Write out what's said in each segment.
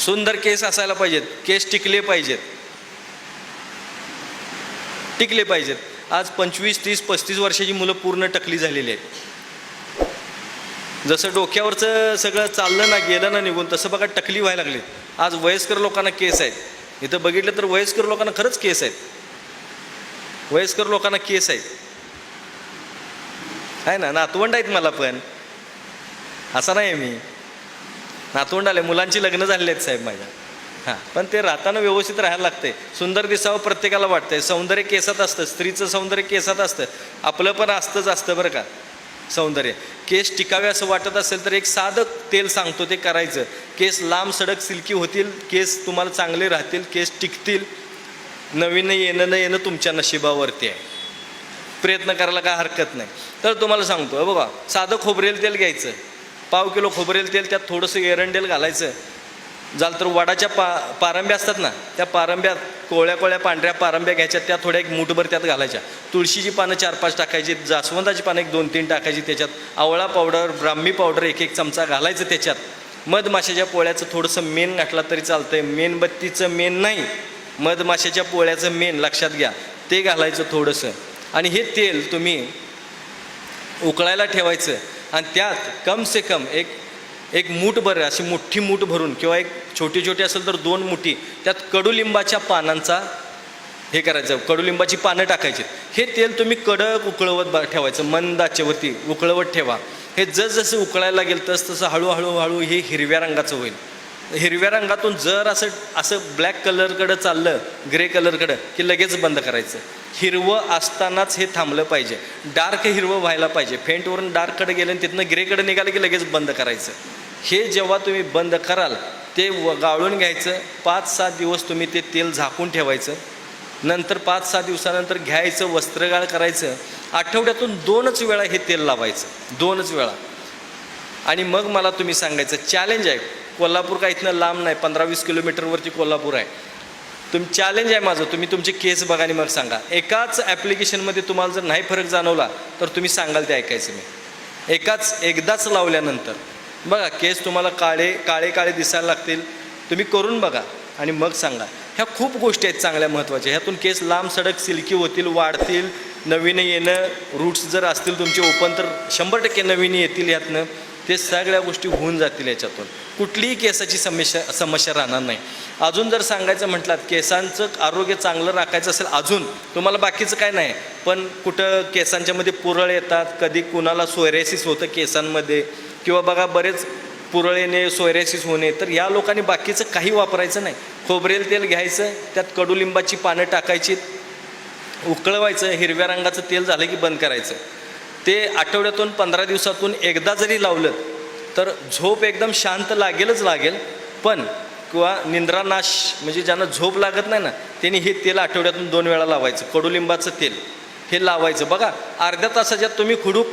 सुंदर केस असायला पाहिजेत केस टिकले पाहिजेत. टिकले पाहिजेत. आज पंचवीस तीस पस्तीस वर्षाची मुलं पूर्ण टकली झालेली आहेत. जसं डोक्यावरचं सगळं चाललं ना गेलं ना निघून तसं बघा टकली व्हायला लागली आज वयस्कर लोकांना केस आहेत. इथं बघितलं तर वयस्कर लोकांना खरंच केस आहेत. वयस्कर लोकांना केस आहेत. आहे ना नातवंड आहेत मला पण. असा नाही मी. नातवंड आले मुलांची लग्न झालेली आहेत साहेब माझ्या. हां पण ते राहताना व्यवस्थित राहायला लागते सुंदर दिसावं प्रत्येकाला वाटतंय. सौंदर्य केसात असतं स्त्रीचं सौंदर्य केसात असतं. आपलं पण असतंच असतं बरं का सौंदर्य. केस टिकावे असं वाटत असेल तर एक साधं तेल सांगतो ते करायचं. केस लांब सडक सिल्की होतील केस तुम्हाला चांगले राहतील केस टिकतील. नवीन येणं न येणं तुमच्या नशिबावरती आहे. प्रयत्न करायला काय हरकत नाही. तर तुम्हाला सांगतो बाबा बघा साधं खोबरेल तेल घ्यायचं. पाव किलो खोबरेल तेल त्यात थोडंसं एरंडेल घालायचं. झालं तर वडाच्या पा पारंब्या असतात ना त्या पारंब्या कोळ्या कोळ्या पांढऱ्या पारंब्या घ्यायच्या त्या थोड्या एक मुठभर त्यात घालायच्या. तुळशीची पानं चार पाच टाकायची जास्वंदाची पानं एक दोन तीन टाकायची त्याच्यात. आवळा पावडर ब्राह्मी पावडर एक एक चमचा घालायचं त्याच्यात. मधमाशाच्या पोळ्याचं थोडंसं मेन घातला तरी चालतंय. मेणबत्तीचं मेन नाही. मधमाशाच्या पोळ्याचं मेन लक्षात घ्या. ते घालायचं थोडंसं. आणि हे तेल तुम्ही उकळायला ठेवायचं. आणि त्यात कम से कम एक एक मूठभर अशी मोठी मूठ भरून किंवा एक छोटी छोटी असेल तर दोन मुठी त्यात कडुलिंबाच्या पानांचा हे करायचं कडुलिंबाची पानं टाकायची. हे तेल तुम्ही कडक उकळवत ठेवायचं मंद आचेवरती उकळवत ठेवा. हे जसजसे उकळायला लागेल तस तसं हळूहळू हळू हे हिरव्या रंगाचं होईल. हिरव्या रंगातून जर असं असं ब्लॅक कलरकडं चाललं ग्रे कलरकडं की लगेच बंद करायचं. हिरवं असतानाच हे थांबलं पाहिजे. डार्क हिरवं व्हायला पाहिजे. फेंटवरून डार्ककडे गेलं आणि तिथनं ग्रेकडे निघालं की लगेच बंद करायचं. हे जेव्हा तुम्ही बंद कराल ते व गाळून घ्यायचं. पाच सात दिवस तुम्ही ते तेल झाकून ठेवायचं. नंतर पाच सहा दिवसानंतर घ्यायचं वस्त्रगाळ करायचं. आठवड्यातून दोनच वेळा हे तेल लावायचं. दोनच वेळा. आणि मग मला तुम्ही सांगायचं चॅलेंज आहे. कोल्हापूर का इथनं लांब नाही. पंधरा वीस किलोमीटरवरती कोल्हापूर आहे. तुम चॅलेंज आहे माझं. तुम्ही तुमचे केस बघा आणि मग सांगा. एकाच ॲप्लिकेशनमध्ये तुम्हाला जर नाही फरक जाणवला तर तुम्ही सांगाल ते ऐकायचं मी. एकाच एकदाच लावल्यानंतर. बघा केस तुम्हाला काळे काळे काळे दिसायला लागतील. तुम्ही करून बघा आणि मग सांगा. ह्या खूप गोष्टी आहेत चांगल्या महत्त्वाच्या. ह्यातून केस लांब सडक सिल्की होतील वाढतील नवीन येणं रूट्स जर असतील तुमचे ओपन तर शंभर टक्के नवीन येतील यातनं ते सगळ्या गोष्टी होऊन जातील याच्यातून. कुठलीही केसाची समस्या समस्या राहणार नाही. अजून जर सांगायचं म्हटलात केसांचं आरोग्य चांगलं राखायचं असेल अजून तुम्हाला बाकीचं काय नाही. पण कुठं केसांच्यामध्ये पुरळ येतात कधी कुणाला सोयरेसिस होतं केसांमध्ये किंवा बघा बरेच पुरळ येणे सोयरेसिस होणे तर या लोकांनी बाकीचं काही वापरायचं नाही. खोबरेल तेल घ्यायचं त्यात कडुलिंबाची पानं टाकायची उकळवायचं हिरव्या रंगाचं तेल झालं की बंद करायचं. ते आठवड्यातून पंधरा दिवसातून एकदा जरी लावलं तर झोप एकदम शांत लागेलच लागेल. पण किंवा निंद्रानाश म्हणजे ज्यांना झोप लागत नाही ना त्यांनी हे तेल आठवड्यातून दोन वेळा लावायचं. कडुलिंबाचं तेल हे लावायचं. बघा अर्ध्या तासाच्यात तुम्ही खुडूक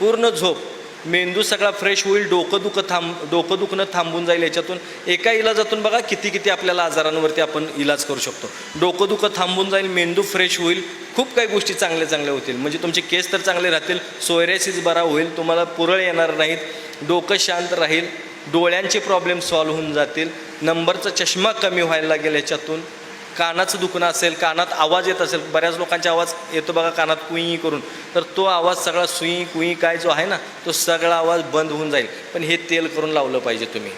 पूर्ण झोप मेंदू सगळा फ्रेश होईल डोकं दुखं थांब डोकं दुखणं थांबून जाईल याच्यातून. एका इलाजातून बघा किती किती आपल्याला आजारांवरती आपण इलाज करू शकतो. डोकं दुखं थांबून जाईल मेंदू फ्रेश होईल खूप काही गोष्टी चांगल्या चांगल्या होतील. म्हणजे तुमचे केस तर चांगले राहतील सोयरेसिस बरा होईल तुम्हाला पुरळ येणार नाहीत डोकं शांत राहील डोळ्यांचे प्रॉब्लेम सॉल्व्ह होऊन जातील नंबरचा चष्मा कमी व्हायला लागेल याच्यातून. कानाचं दुखणं असेल कानात आवाज येत असेल बऱ्याच लोकांचा आवाज येतो बघा कानात कुई करून. तर तो आवाज सगळा सुई कुई काय जो आहे ना तो सगळा आवाज बंद होऊन जाईल. पण हे तेल करून लावलं पाहिजे तुम्ही.